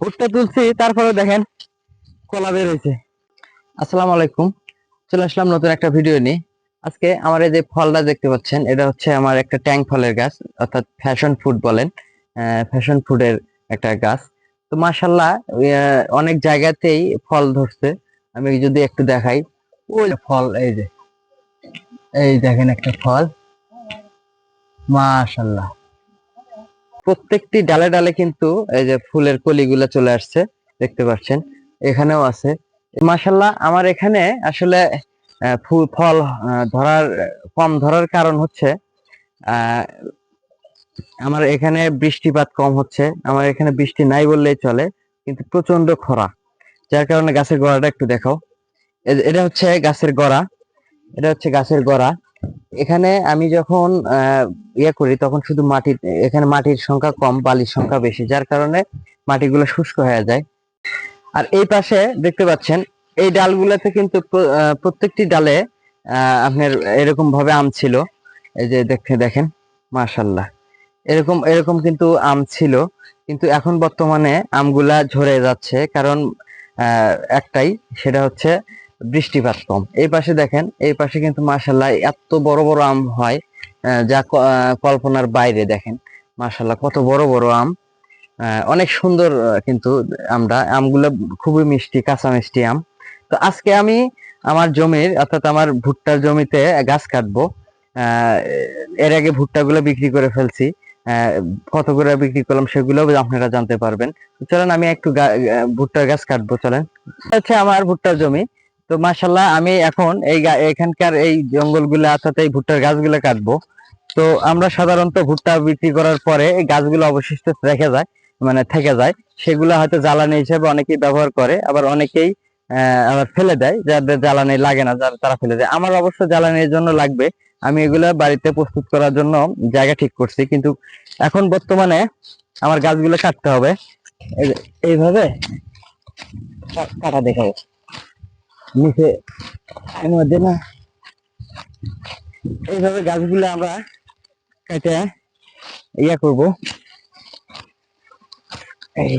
ভুট্টা তুলছি তারপরে দেখেন কলা বের হয়েছে। আসসালামু আলাইকুম। চলে আসলাম নতুন একটা ভিডিও নিয়ে। আজকে আমার এই যে ফলটা দেখতে পাচ্ছেন, এটা হচ্ছে আমার একটা ট্যাং ফলের গাছ, অর্থাৎ ফ্যাশন ফুড বলেন ফ্যাশন ফুডের একটা গাছ। তো মাশাল্লাহ অনেক জায়গাতেই ফল ধরছে। আমি যদি একটু দেখাই, ওই ফল, এই যে, এই দেখেন একটা ফল। মাশাল্লাহ প্রত্যেকটি ডালে ডালে কিন্তু এই যে ফুলের কলিগুলো চলে আসছে, দেখতে পাচ্ছেন। এখানেও আছে। মাশাল্লাহ আমার এখানে আসলে ফুল, ফল ধরার, কম ধরার কারণ হচ্ছে আমার এখানে বৃষ্টিপাত কম হচ্ছে। আমার এখানে বৃষ্টি নাই বললেই চলে, কিন্তু প্রচণ্ড খরা। যার কারণে গাছের গোড়াটা একটু দেখাও। এটা হচ্ছে গাছের গোড়া। এটা হচ্ছে গাছের গোড়া। এখানে আমি যখন ইয়ে করি, তখন শুধু মাটির এখানে মাটির সংখ্যা কম, বালির সংখ্যা বেশি, যার কারণে মাটিগুলো শুষ্ক হয়ে যায়। আর এই পাশে দেখতে পাচ্ছেন, এই ডালগুলোতে কিন্তু প্রত্যেকটি ডালে আপনার এরকম ভাবে আম ছিল। এই যে দেখে দেখেন মাশাল্লাহ এরকম এরকম কিন্তু আম ছিল। কিন্তু এখন বর্তমানে আমগুলা ঝরে যাচ্ছে। কারণ একটাই, সেটা হচ্ছে বৃষ্টিপাত কম। এই পাশে দেখেন, এই পাশে কিন্তু মাশাল্লাহ এত বড় বড় আম হয় যা কল্পনার বাইরে দেখেন। মাশাল্লাহ কত বড় বড় আম। অনেক সুন্দর কিন্তু আমরা আমগুলো খুবই মিষ্টি, কাঁচা মিষ্টি আম। তো আজকে আমি আমার জমির, অর্থাৎ আমার ভুট্টার জমিতে গাছ কাটবো। এর আগে ভুট্টাগুলো বিক্রি করে ফেলছি। কত করে বিক্রি করলাম সেগুলো আপনারা জানতে পারবেন। চলেন, আমি একটু ভুট্টার গাছ কাটবো, চলেন। হচ্ছে আমার ভুট্টার জমি। তো মাশাল্লাহ আমি এখন এই এখানকার এই জঙ্গলগুলো অর্থাৎ এই ভুট্টার গাছগুলো কাটবো। তো আমরা সাধারণত ভুট্টা বিক্রি করার পরে এই গাছগুলো অবশিষ্ট রেখে যায় মানে থেকে যায়। সেগুলো হয়তো জ্বালানি হিসেবে অনেকেই ব্যবহার করে, আবার অনেকেই আবার ফেলে দেয়, যাদের জ্বালানি লাগে না, যারা, তারা ফেলে দেয়। আমার অবশ্য জ্বালানির জন্য লাগবে। আমি এগুলো বাড়িতে প্রস্তুত করার জন্য জায়গা ঠিক করছি, কিন্তু এখন বর্তমানে আমার গাছগুলো কাটতে হবে। এই এইভাবে কাটা দেখাবো নিচে এর মধ্যে না এইভাবে গাছগুলো আমরা কেটে ইয়া করব। এই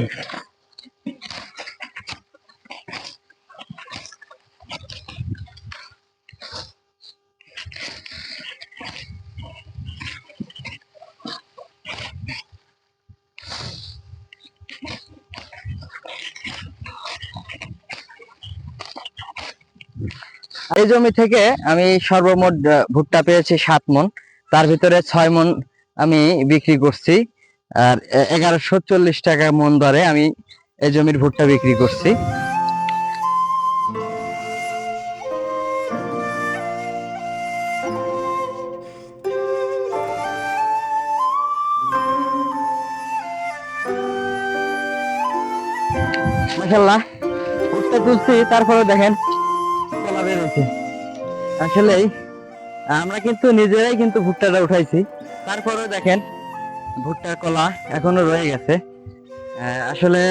এই জমি থেকে আমি সর্বমোট ভুট্টা পেয়েছি সাত মন। তার ভিতরে ছয় মন আমি বিক্রি করছি। আর এগারোশো চল্লিশ টাকা মন দরে আমি এই জমির ভুট্টা বিক্রি করছি। মাসাল্লাহ ভুট্টা তুলছি, তারপরে দেখেন আসলেই, আমরা কিন্তু নিজেরাই কিন্তু ভুট্টাটা উঠাইছি। তারপরেও দেখেন, ভুট্টার কলা এখনও রয়ে গেছে। আসলে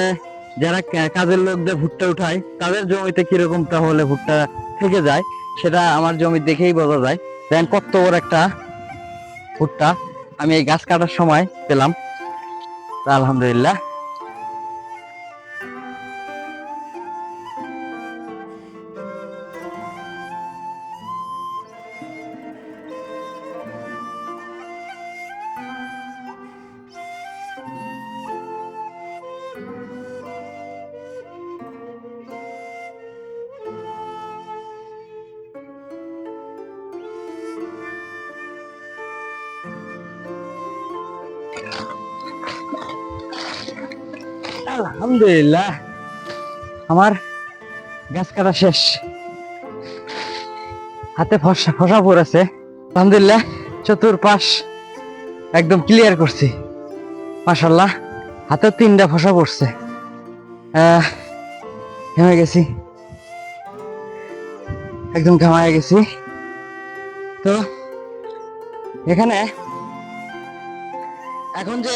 যারা কাজের লোকদের ভুট্টা উঠায়, তাদের জমিতে কীরকম তাহলে ভুট্টা থেকে যায়, সেটা আমার জমি দেখেই বোঝা যায়। দেখেন কত বড় একটা ভুট্টা। আমি এই গাছ কাটার সময় পেলাম। আলহামদুলিল্লাহ। আলহামদুলিল্লাহ। আমার গাছ কাটা শেষ। হাতে ফসা ফসা পড়েছে। আলহামদুলিল্লাহ, চতুর্পাশ একদম ক্লিয়ার করছি। মাশাল্লাহ হাতে তিনটা ফসা পড়ছে। ঘেমে গেছি। একদম ঘামায় গেছি। তো, এখানে এখন যে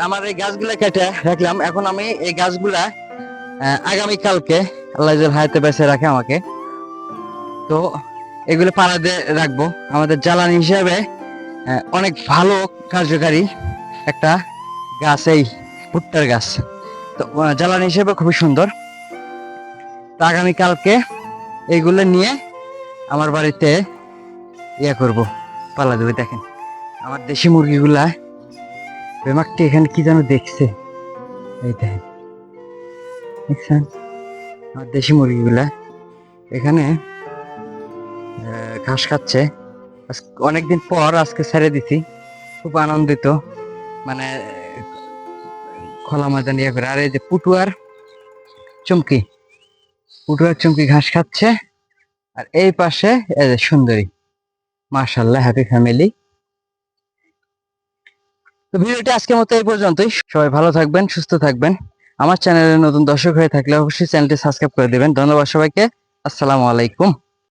আমার এই গাছগুলা কেটে রাখলাম এখন আমি এই গাছগুলা আহ, আগামীকালকে আল্লাহ হায়াতে বেঁচে রাখে আমাকে। তো এগুলো পাড়া দিয়ে রাখব। আমাদের জ্বালানি হিসাবে অনেক ভালো কার্যকারী একটা গাছ এই ভুট্টার গাছ। তো জ্বালানি হিসেবে খুবই সুন্দর। তো আগামীকালকে এইগুলো নিয়ে আমার বাড়িতে ইয়ে করব। পালা দেবে দেখেন। আমার দেশি মুরগিগুলা বেমাকটি এখানে কি যেন দেখছে? এই দেখেন দেখছেন? আমার দেশি মুরগিগুলা। এখানে ঘাস খাচ্ছে। অনেকদিন পর আজকে ছেড়ে দিছি। খুব আনন্দিত। মানে খোলা ময়দান ইয়ে করে। আর এই যে পুটুয়ার চুমকি। পুটুয়ার চুমকি ঘাস খাচ্ছে। আর এই পাশে এই যে সুন্দরী। মাশাল্লাহ হ্যাপি ফ্যামিলি তো ভিডিওটি আজকের মতো এই পর্যন্তই। সবাই ভালো থাকবেন, সুস্থ থাকবেন। আমার চ্যানেলে নতুন দর্শক হয়ে থাকলে অবশ্যই চ্যানেলটি সাবস্ক্রাইব করে দেবেন। ধন্যবাদ সবাইকে। আসসালামু আলাইকুম।